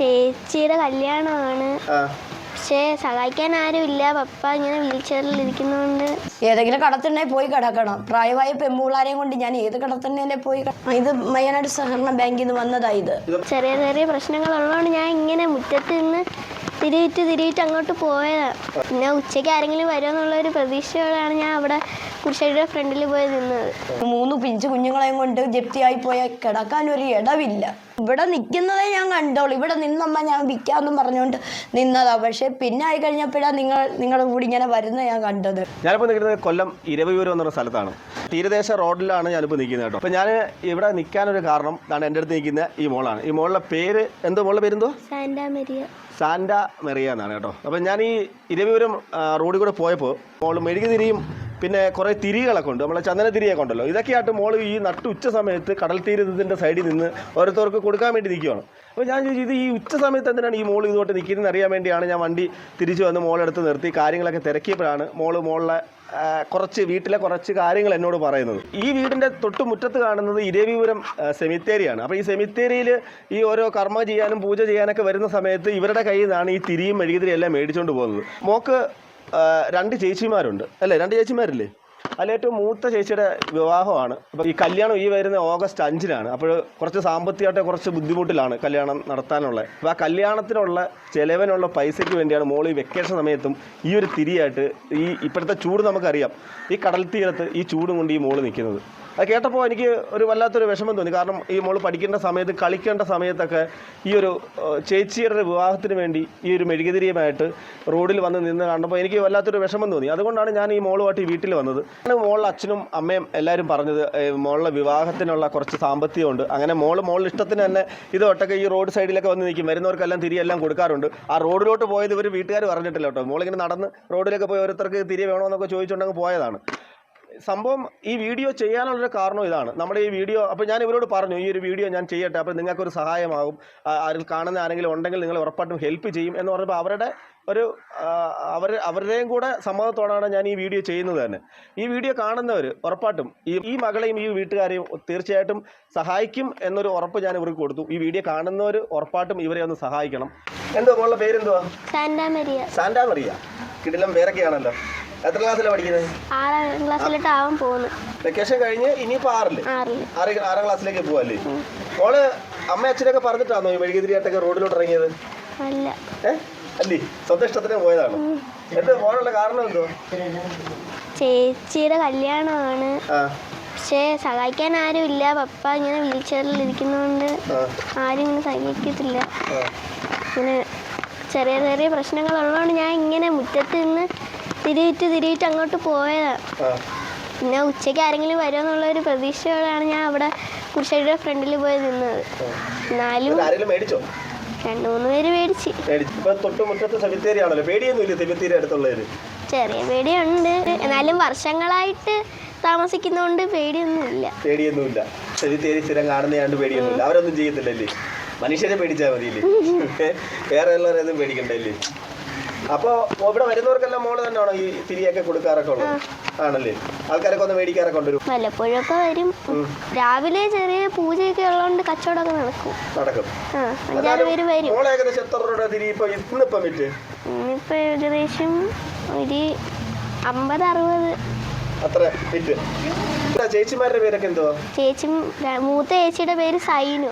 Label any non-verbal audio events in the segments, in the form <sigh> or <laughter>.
ചേച്ചിയുടെ കല്യാണമാണ്. പക്ഷേ സഹായിക്കാൻ ഇല്ല. പപ്പ ഇങ്ങനെ വീൽ ചെയറിൽ ഇരിക്കുന്നതുകൊണ്ട് ഏതെങ്കിലും കടത്തിണ്ണെ പോയി കിടക്കണം. പ്രായമായ പെമ്പുള്ളാരെയും കൊണ്ട് ഞാൻ ഏത് കടത്തിണ്ണേലെ പോയി കിട- ഇത് മയ്യനാട് സഹകരണ ബാങ്കിൽ നിന്ന് വന്നതാ ഇത്. ചെറിയ ചെറിയ പ്രശ്നങ്ങളുള്ളതുകൊണ്ട് ഞാൻ ഇങ്ങനെ മുറ്റത്ത് നിന്ന് തിരിയിട്ട് തിരിയിട്ട് അങ്ങോട്ട് പോയതാണ് പിന്നെ ഉച്ചയ്ക്ക് ആരെങ്കിലും വരുമെന്നുള്ള ഒരു പ്രതീക്ഷയോടെയാണ് ഞാൻ അവിടെ കുരിശടിയുടെ ഫ്രണ്ടിൽ പോയി നിന്നത്. മൂന്ന് പിഞ്ചു കുഞ്ഞുങ്ങളെയും കൊണ്ട് ജപ്തിയായി പോയ കിടക്കാൻ ഒരു ഇടവില്ല. ഇവിടെ നിൽക്കുന്നതേ ഞാൻ കണ്ടോളൂ. ഇവിടെ നിന്നമ്മ ഞാൻ വിൽക്കാമെന്നും പറഞ്ഞുകൊണ്ട് നിന്നതാ. പക്ഷെ പിന്നെ ആയി കഴിഞ്ഞപ്പോഴാണ് നിങ്ങൾ നിങ്ങളുടെ കൂടി ഇങ്ങനെ വരുന്നത് ഞാൻ കണ്ടത്. ഞാനിപ്പോൾ നിൽക്കുന്നത് കൊല്ലം ഇരവിയൂർ എന്നൊരു സ്ഥലത്താണ്. തീരദേശ റോഡിലാണ് ഞാനിപ്പോൾ നിൽക്കുന്നത് കേട്ടോ. അപ്പോൾ ഞാൻ ഇവിടെ നിൽക്കാനൊരു കാരണം ഇതാണ് എന്റെ അടുത്ത് നിൽക്കുന്ന ഈ മോളാണ്. ഈ മോളുടെ പേര് എന്തോ മോളുടെ പേരെന്തോ സാന്റാ മെരിയ. സാന്റ മെറിയ എന്നാണ് കേട്ടോ. അപ്പം ഞാൻ ഈ ഇരവിപുരം റോഡിൽ കൂടെ പോയപ്പോൾ മോൾ മെഴുകുതിരിയും പിന്നെ കുറേ തിരികളൊക്കെ ഉണ്ട്. നമ്മളെ ചന്ദന തിരിയൊക്കെ ഉണ്ടല്ലോ. ഇതൊക്കെയായിട്ട് മോൾ ഈ നട്ട് ഉച്ച സമയത്ത് കടൽ തീരത്തിന്റെ സൈഡിൽ നിന്ന് ഓരോരുത്തർക്ക് കൊടുക്കാൻ വേണ്ടി നിൽക്കുകയാണ് അപ്പോൾ ഞാൻ ചോദിച്ചു ഇത് ഈ ഉച്ച സമയത്ത് എന്തിനാണ് ഈ മോൾ ഇതുകൊണ്ട് നിൽക്കുന്നത് അറിയാൻ വേണ്ടിയാണ് ഞാൻ വണ്ടി തിരിച്ചു വന്ന് മോളെടുത്ത് നിർത്തി കാര്യങ്ങളൊക്കെ തിരക്കിയപ്പോഴാണ് മോൾ മോളിലെ കുറച്ച് വീട്ടിലെ കുറച്ച് കാര്യങ്ങൾ എന്നോട് പറയുന്നത്. ഈ വീടിന്റെ തൊട്ട് മുറ്റത്ത് കാണുന്നത് ഇരവിപുരം സെമിത്തേരിയാണ്. അപ്പോൾ ഈ സെമിത്തേരിയിൽ ഈ ഓരോ കർമ്മ ചെയ്യാനും പൂജ ചെയ്യാനൊക്കെ വരുന്ന സമയത്ത് ഇവരുടെ കയ്യിൽ നിന്നാണ് ഈ തിരിയും മെഴുകുതിരിയും എല്ലാം മേടിച്ചുകൊണ്ട് പോകുന്നത്. മോക്ക് രണ്ട് ചേച്ചിമാരുണ്ട്. അല്ലേ? രണ്ട് ചേച്ചിമാരില്ലേ? അതിലേറ്റവും മൂത്ത ചേച്ചിയുടെ വിവാഹമാണ്. അപ്പോൾ ഈ കല്യാണം ഈ വരുന്ന ഓഗസ്റ്റ് അഞ്ചിനാണ്. അപ്പോൾ കുറച്ച് സാമ്പത്തികമായിട്ട് കുറച്ച് ബുദ്ധിമുട്ടിലാണ് കല്യാണം നടത്താനുള്ളത് അപ്പോൾ ആ കല്യാണത്തിനുള്ള ചിലവിനുള്ള പൈസയ്ക്ക് വേണ്ടിയാണ് മോൾ ഈ വെക്കേഷൻ സമയത്തും ഈ ഒരു തിരിയായിട്ട് ഈ ഇപ്പോഴത്തെ ചൂട് നമുക്കറിയാം. ഈ കടൽ തീരത്ത് ഈ ചൂടും കൊണ്ട് ഈ മോൾ നിൽക്കുന്നത്. അത് കേട്ടപ്പോൾ എനിക്ക് ഒരു വല്ലാത്തൊരു വിഷമം തോന്നി. കാരണം ഈ മോൾ പഠിക്കേണ്ട സമയത്ത് കളിക്കേണ്ട സമയത്തൊക്കെ ഈ ഒരു ചേച്ചിയുടെ വിവാഹത്തിന് വേണ്ടി ഈ ഒരു മെഴുകുതിരിയുമായിട്ട് റോഡിൽ വന്ന് നിന്ന് കണ്ടപ്പോൾ എനിക്ക് വല്ലാത്തൊരു വിഷമം തോന്നി. അതുകൊണ്ടാണ് ഞാൻ ഈ മോളുമായിട്ട് വീട്ടിൽ വന്നത്. മോളുടെ അച്ഛനും അമ്മയും എല്ലാവരും പറഞ്ഞത് മോളുടെ വിവാഹത്തിനുള്ള കുറച്ച് സാമ്പത്തികമുണ്ട്. അങ്ങനെ മോൾ മോളുടെ ഇഷ്ടത്തിന് തന്നെ ഇത് ഒട്ടൊക്കെ ഈ റോഡ് സൈഡിലൊക്കെ വന്ന് നിൽക്കും. വരുന്നവർക്കെല്ലാം തിരിയെല്ലാം കൊടുക്കാറുണ്ട്. ആ റോഡിലോട്ട് പോയത് ഇവർ വീട്ടുകാർ പറഞ്ഞിട്ടില്ല കേട്ടോ. മോളിങ്ങനെ നടന്ന് റോഡിലൊക്കെ പോയി ഓരോരുത്തർക്ക് തിരി വേണമെന്നൊക്കെ ചോദിച്ചുകൊണ്ടങ്ങ് പോയതാണ്. സംഭവം ഈ വീഡിയോ ചെയ്യാനുള്ളൊരു കാരണം ഇതാണ്. നമ്മുടെ ഈ വീഡിയോ അപ്പോൾ ഞാൻ ഇവരോട് പറഞ്ഞു ഈ ഒരു വീഡിയോ ഞാൻ ചെയ്യട്ടെ അപ്പോൾ നിങ്ങൾക്കൊരു സഹായമാകും. ആരിൽ കാണുന്ന ആരെങ്കിലും ഉണ്ടെങ്കിൽ നിങ്ങൾ ഉറപ്പായിട്ടും ഹെൽപ്പ് ചെയ്യും. എന്ന് പറഞ്ഞപ്പോൾ അവരുടെ ഒരു അവർ അവരുടെയും കൂടെ സമ്മതത്തോടാണ് ഞാൻ ഈ വീഡിയോ ചെയ്യുന്നത് തന്നെ. ഈ വീഡിയോ കാണുന്നവർ ഉറപ്പായിട്ടും ഈ ഈ മകളെയും ഈ വീട്ടുകാരെയും തീർച്ചയായിട്ടും സഹായിക്കും എന്നൊരു ഉറപ്പ് ഞാൻ ഇവർക്ക് കൊടുത്തു. ഈ വീഡിയോ കാണുന്നവർ ഉറപ്പായിട്ടും ഇവരെ ഒന്ന് സഹായിക്കണം. എന്തോ മോളുടെ പേരെന്തുവാ? സാന്റാ മറിയ സാന്റാ മറിയ കിടിലം പേരൊക്കെയാണല്ലോ. എത്ര ക്ലാസ്സിലാണ് പഠിക്കുന്നത്? ആറാം ക്ലാസ്സിലോട്ട് ആവാൻ പോകുന്നു വെക്കേഷൻ കഴിഞ്ഞ് ഇനിയിപ്പോ ആറിൽ. ആറ് ആറാം ക്ലാസ്സിലേക്ക് പോവല്ലേ? മോൾ അമ്മ അച്ഛനൊക്കെ പറഞ്ഞിട്ടാണോ ഈ മെഴുകുതിരിയായിട്ടൊക്കെ റോഡിലോട്ട് ഇറങ്ങിയത് അല്ല? സ്വന്തം ഇഷ്ടത്തിന് പോയതാണ്? എന്ത് പോകാനുള്ള കാരണം എന്തോ? ചേച്ചിയുടെ കല്യാണമാണ്. പക്ഷേ സഹായിക്കാൻ ആരും ഇല്ല. പപ്പ ഇങ്ങനെ വീൽ ചെയറിൽ ഇരിക്കുന്നതുകൊണ്ട് ആരും ഇങ്ങനെ സഹായിക്കത്തില്ല. ഇങ്ങനെ ചെറിയ ചെറിയ പ്രശ്നങ്ങളുള്ളതുകൊണ്ട് ഞാൻ ഇങ്ങനെ മുറ്റത്ത് നിന്ന് തിരിയിട്ട് തിരിയിട്ട് അങ്ങോട്ട് പോയതാണ് പിന്നെ ഉച്ചയ്ക്ക് ആരെങ്കിലും വരുമെന്നുള്ള ഒരു പ്രതീക്ഷയോടെയാണ് ഞാൻ അവിടെ കുരിശടിയുടെ ഫ്രണ്ടിൽ പോയി നിന്നത്. എന്നാലും രണ്ട് മൂന്ന് പേര് മേടിച്ച്. ചെറിയ പേടിയുണ്ട്. എന്നാലും വർഷങ്ങളായിട്ട് താമസിക്കുന്നതുകൊണ്ട് പേടിയൊന്നുമില്ല. പേടിയൊന്നുമില്ല. സെമിത്തേരി സ്ഥിരം കാണുന്നതാണ്ട് പേടിയൊന്നുമില്ല. അവരൊന്നും ചെയ്യത്തില്ലല്ലേ? മനുഷ്യരെ പേടിച്ചാൽ മതിയില്ലേ? <laughs> വേറെ എല്ലാവരെയൊന്നും പേടിക്കണ്ടല്ലേ? അപ്പോൾ ഇവിടെ വരുന്നവർക്കെല്ലാം മോൾ തന്നെയാണോ ഈ തിരിയൊക്കെ കൊടുക്കാറൊക്കെ ഉള്ളത്? ആണല്ലേ? ആൾക്കാരൊക്കെ ഒന്ന് മേടിക്കാറൊക്കെ ഉണ്ട് വല്ലപ്പോഴൊക്കെ വരും. രാവിലെ ചെറിയ പൂജയൊക്കെ ഉള്ളതുകൊണ്ട് കച്ചവടമൊക്കെ നടക്കും. നടക്കും. അഞ്ചാറ് പേര് വരും. മോളെ ഏകദേശം എത്ര രൂപ തിരി ഇപ്പൊ ഇന്നിപ്പം വിറ്റ്? ഇന്നിപ്പോ ഏകദേശം ഒരു അമ്പത് അറുപത് അത്ര ഇല്ല, ചേച്ചിമാരുടെ പേരൊക്കെ എന്തോ ചേച്ചി മൂത്ത ചേച്ചിയുടെ പേര് സൈനു.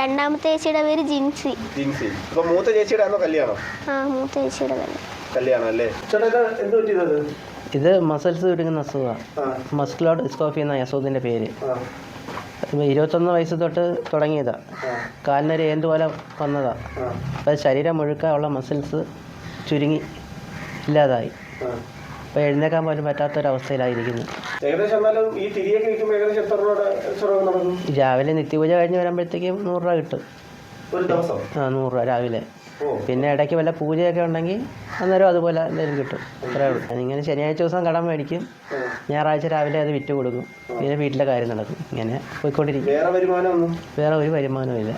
രണ്ടാമത്തെ ചേച്ചിയുടെ പേര് ജിൻസി. ജിൻസി. അപ്പൊ മൂത്ത ചേച്ചിയുടെ ആണോ കല്യാണം? ആ മൂത്ത ചേച്ചിയുടെ കല്യാണം. അല്ലേ ചേട്ടാ എന്ത് പറ്റിയത്? ഇത് മസിൽസ് ചുരുങ്ങുന്ന അസുഖമാണ് മസ്കുലർ മസ്കുലോ ഡിസ്കോഫി എന്ന അസുഖത്തിന്റെ പേര്. ഇരുപത്തൊന്ന് വയസ്സ് തൊട്ട് തുടങ്ങിയതാ. കാലിനൊരു ഏന്ത് പോലെ വന്നതാ. അപ്പം ശരീരം മുഴുക്കാനുള്ള മസിൽസ് ചുരുങ്ങി ഇല്ലാതായി. അപ്പോൾ എഴുന്നേക്കാൻ പോലും പറ്റാത്തൊരവസ്ഥയിലായിരിക്കുന്നു. ഏകദേശം എന്നാലും ഈ തിരിയൊക്കെ വിൽക്കുമ്പോൾ ഏകദേശം എത്ര രൂപയുടെ നടക്കും രാവിലെ നിത്യപൂജ കഴിഞ്ഞ് വരുമ്പോഴത്തേക്കും നൂറ് രൂപ കിട്ടും. ഒരു ദിവസം? ആ നൂറ് രൂപ രാവിലെ. പിന്നെ ഇടയ്ക്ക് വല്ല പൂജയൊക്കെ ഉണ്ടെങ്കിൽ അന്നേരം അതുപോലെ എന്തെങ്കിലും കിട്ടും. അത്രേ ഉള്ളൂ. ഇങ്ങനെ ശനിയാഴ്ച ദിവസം കടം മേടിക്കും. ഞായറാഴ്ച രാവിലെ അത് വിറ്റ് കൊടുക്കും. പിന്നെ വീട്ടിലെ കാര്യം നടക്കും. ഇങ്ങനെ പോയിക്കൊണ്ടിരിക്കും. വേറെ വരുമാനം ഒന്നും? വേറെ ഒരു വരുമാനവും ഇല്ല.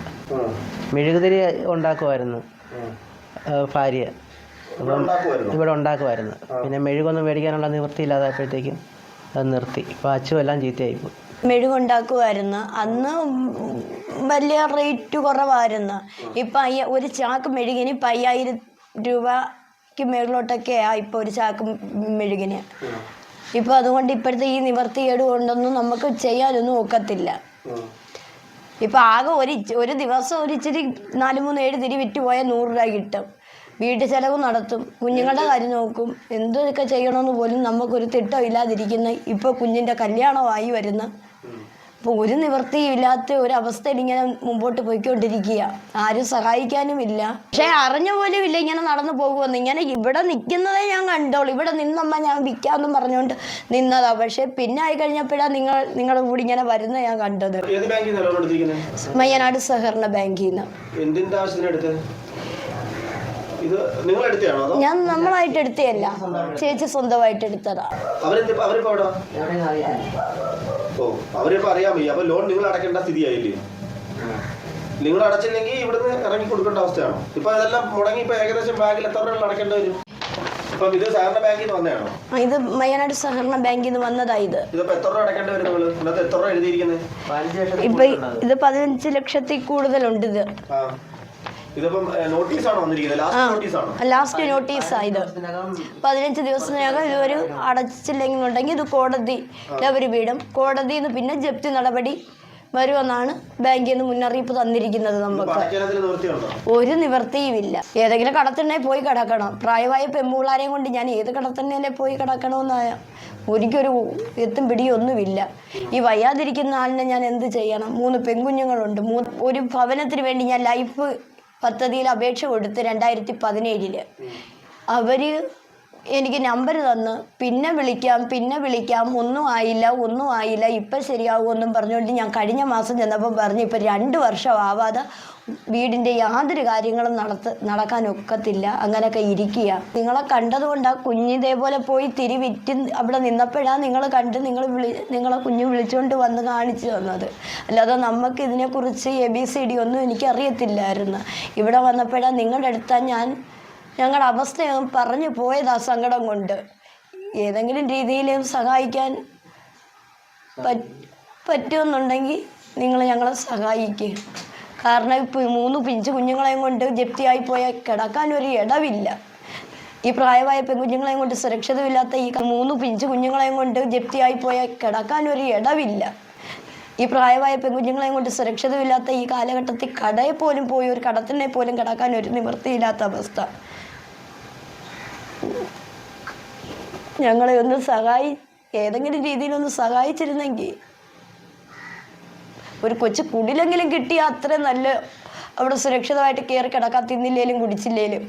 മെഴുകുതിരി ഉണ്ടാക്കുമായിരുന്നു ഭാര്യ. ഉണ്ടാക്കുമായിരുന്നു. ഇവിടെ ഉണ്ടാക്കുമായിരുന്നു. പിന്നെ മെഴുകൊന്നും മേടിക്കാനുള്ള നിവൃത്തി ഇല്ലാതായപ്പോഴത്തേക്കും അത് നിർത്തി. ഇപ്പോൾ അച്ചും എല്ലാം ചീത്തയായിപ്പോയി. മെഴുകുണ്ടാക്കുമായിരുന്നു. അന്ന് വലിയ റേറ്റ് കുറവായിരുന്നു. ഇപ്പം അയ്യ ഒരു ചാക്ക് മെഴുകിന് ഇപ്പം അയ്യായിരം രൂപയ്ക്ക് മേളിലോട്ടൊക്കെയാണ് ഇപ്പോൾ ഒരു ചാക്ക് മെഴുകിന്. ഇപ്പോൾ അതുകൊണ്ട് ഇപ്പോഴത്തെ ഈ നിവർത്തികേട് കൊണ്ടൊന്നും നമുക്ക് ചെയ്യാനൊന്നും ഒക്കത്തില്ല. ഇപ്പം ആകെ ഒരു ഒരു ദിവസം ഒരു ഇച്ചിരി നാല് മൂന്ന് ഏഴ് തിരി വിറ്റ് പോയാൽ നൂറ് രൂപ കിട്ടും. വീട്ടു ചെലവ് നടത്തും കുഞ്ഞുങ്ങളുടെ കാര്യം നോക്കും എന്തൊക്കെ ചെയ്യണമെന്ന് പോലും നമുക്കൊരു തിട്ടം ഇല്ലാതിരിക്കുന്ന ഇപ്പോൾ കുഞ്ഞിന്റെ കല്യാണമായി വരുന്ന. അപ്പോൾ ഒരു നിവൃത്തിയില്ലാത്ത ഒരു ഒരവസ്ഥ ഇങ്ങനെ മുമ്പോട്ട് പോയിക്കൊണ്ടിരിക്കുക. ആരും സഹായിക്കാനും ഇല്ല. പക്ഷേ അറിഞ്ഞ പോലും ഇല്ല ഇങ്ങനെ നടന്നു പോകുമെന്ന്. ഇങ്ങനെ ഇവിടെ നിൽക്കുന്നതേ ഞാൻ കണ്ടോളൂ. ഇവിടെ നിന്നമ്മ ഞാൻ വിൽക്കാമെന്നും പറഞ്ഞുകൊണ്ട് നിന്നതാ. പക്ഷേ പിന്നെ ആയി കഴിഞ്ഞപ്പോഴാണ് നിങ്ങൾ നിങ്ങളുടെ കൂടി ഇങ്ങനെ വരുന്ന ഞാൻ കണ്ടത്. മയ്യനാട് സഹകരണ ബാങ്കിൽ നിന്ന്. ഇത് നിങ്ങൾ എടുത്തതാണോ അതോ? ഞാൻ നമ്മളായിട്ട് എടുത്തതല്ല. ചേച്ചി സ്വന്തമായിട്ട് എടുത്തതാണ് അവരെന്തിപ്പോ അവരിപ്പോ അവിടെ ഓ അവരിപ്പോ അറിയാൻ വയ്യ. അപ്പൊ ലോൺ നിങ്ങൾ അടക്കേണ്ട സ്ഥിതിയായില്ലേ? നിങ്ങൾ അടച്ചില്ലെങ്കിൽ ഇവിടുന്ന് ഇറങ്ങി കൊടുക്കേണ്ട അവസ്ഥയാണോ? ഇപ്പൊ ഇതെല്ലാം മുടങ്ങി ഇപ്പൊ ഏകദേശം ബാങ്കിൽ എത്ര രൂപ അടക്കേണ്ടി വരും? ഇപ്പൊ ഇത് സാറിന്റെ ബാങ്കിൽ നിന്ന് വന്നതാണോ? ആ, ഇത് മയ്യനാട് സഹകരണ ബാങ്കിൽ നിന്ന് വന്നതാ ഇത്. ഇതിപ്പോ എത്ര രൂപ അടക്കേണ്ടി വരും നിങ്ങൾ ഇന്നത്തെ എത്ര രൂപ എഴുതിയിരിക്കുന്നത് പതിനഞ്ച് ലക്ഷത്തിൽ ഇപ്പൊ ഇത് പതിനഞ്ച് ലക്ഷത്തിൽ കൂടുതലുണ്ട് ഇത്. ആ. ഇതിപ്പം വന്നിരിക്കുന്നത്? ലാസ്റ്റ് നോട്ടീസാണോ? ലാസ്റ്റ് നോട്ടീസാ ഇത്. ദിവസത്തിനകം പതിനഞ്ച് ദിവസത്തിനകം ഇതുവരെ അടച്ചില്ലെന്നുണ്ടെങ്കിൽ ഇത് കോടതി അവർ വീടും കോടതിയിൽ നിന്ന് പിന്നെ ജപ്തി നടപടി വരുമെന്നാണ് ബാങ്കിൽ നിന്ന് മുന്നറിയിപ്പ് തന്നിരിക്കുന്നത് നമുക്ക്. ഒരു നിവൃത്തിയുമില്ല ഏതെങ്കിലും കടത്തിണ്ണെ പോയി കിടക്കണം. പ്രായമായ പെമ്പുള്ളാരെയും കൊണ്ട് ഞാൻ ഏത് കടത്തിണ്ണേലെ പോയി കിടക്കണമെന്നായ ഒരിക്കൊരു എത്തും പിടിയൊന്നുമില്ല. ഈ വയ്യാതിരിക്കുന്ന ആളിനെ ഞാൻ എന്ത് ചെയ്യണം? മൂന്ന് പെൺകുഞ്ഞുങ്ങളുണ്ട്. ഒരു ഭവനത്തിന് വേണ്ടി ഞാൻ ലൈഫ് പദ്ധതിയിൽ അപേക്ഷ കൊടുത്ത് രണ്ടായിരത്തി പതിനേഴിൽ. അവർ എനിക്ക് നമ്പർ തന്ന്. പിന്നെ വിളിക്കാം പിന്നെ വിളിക്കാം. ഒന്നും ആയില്ല ഒന്നും ആയില്ല. ഇപ്പം ശരിയാവുമെന്നും പറഞ്ഞുകൊണ്ട് ഞാൻ കഴിഞ്ഞ മാസം ചെന്നപ്പോൾ പറഞ്ഞു ഇപ്പം രണ്ട് വർഷം ആവാതെ വീടിന്റെ യാതൊരു കാര്യങ്ങളും നടത്ത നടക്കാൻ ഒക്കത്തില്ല. അങ്ങനെയൊക്കെ ഇരിക്കുക നിങ്ങളെ കണ്ടതുകൊണ്ട് കണ്ടതുകൊണ്ടാണ് കുഞ്ഞിതേപോലെ പോയി തിരി വിറ്റ് അവിടെ നിന്നപ്പോഴാണ് നിങ്ങൾ കണ്ട് നിങ്ങൾ വിളി നിങ്ങളെ കുഞ്ഞ് വിളിച്ചുകൊണ്ട് വന്ന് കാണിച്ചു തന്നത്. അല്ലാതെ നമുക്ക് ഇതിനെക്കുറിച്ച് എ ബി സി ഡി ഒന്നും എനിക്കറിയത്തില്ലായിരുന്നു. ഇവിടെ വന്നപ്പോഴാണ് നിങ്ങളുടെ അടുത്താണ് ഞാൻ ഞങ്ങളുടെ അവസ്ഥയൊന്നും പറഞ്ഞു പോയതാ സങ്കടം കൊണ്ട്. ഏതെങ്കിലും രീതിയിൽ സഹായിക്കാൻ പറ്റ് പറ്റുമെന്നുണ്ടെങ്കിൽ നിങ്ങൾ ഞങ്ങളെ സഹായിക്കുക കാരണം ഇപ്പോൾ മൂന്ന് പിഞ്ചു കുഞ്ഞുങ്ങളെയും കൊണ്ട് ജപ്തിയായി പോയാൽ കിടക്കാൻ ഒരു ഇടവില്ല. ഈ പ്രായമായ പെൺകുഞ്ഞുങ്ങളെയും കൊണ്ട് സുരക്ഷിതമില്ലാത്ത ഈ മൂന്ന് പിഞ്ചു കുഞ്ഞുങ്ങളെയും കൊണ്ട് ജപ്തിയായി പോയാൽ കിടക്കാൻ ഒരു ഇടവില്ല. ഈ പ്രായമായ പെൺകുഞ്ഞുങ്ങളെയും കൊണ്ട് സുരക്ഷിതമില്ലാത്ത ഈ കാലഘട്ടത്തിൽ കടയിൽ പോലും പോയി ഒരു കടത്തിനെ പോലും കിടക്കാൻ ഒരു നിവൃത്തിയില്ലാത്ത അവസ്ഥ. ഞങ്ങളെ ഒന്ന് സഹായി ഏതെങ്കിലും രീതിയിലൊന്ന് സഹായിച്ചിരുന്നെങ്കിൽ. ഒരു കൊച്ചു കുടിലെങ്കിലും കിട്ടിയാൽ അത്ര നല്ല അവിടെ സുരക്ഷിതമായിട്ട് കയറി കിടക്കാൻ തിന്നില്ലേലും കുടിച്ചില്ലേലും.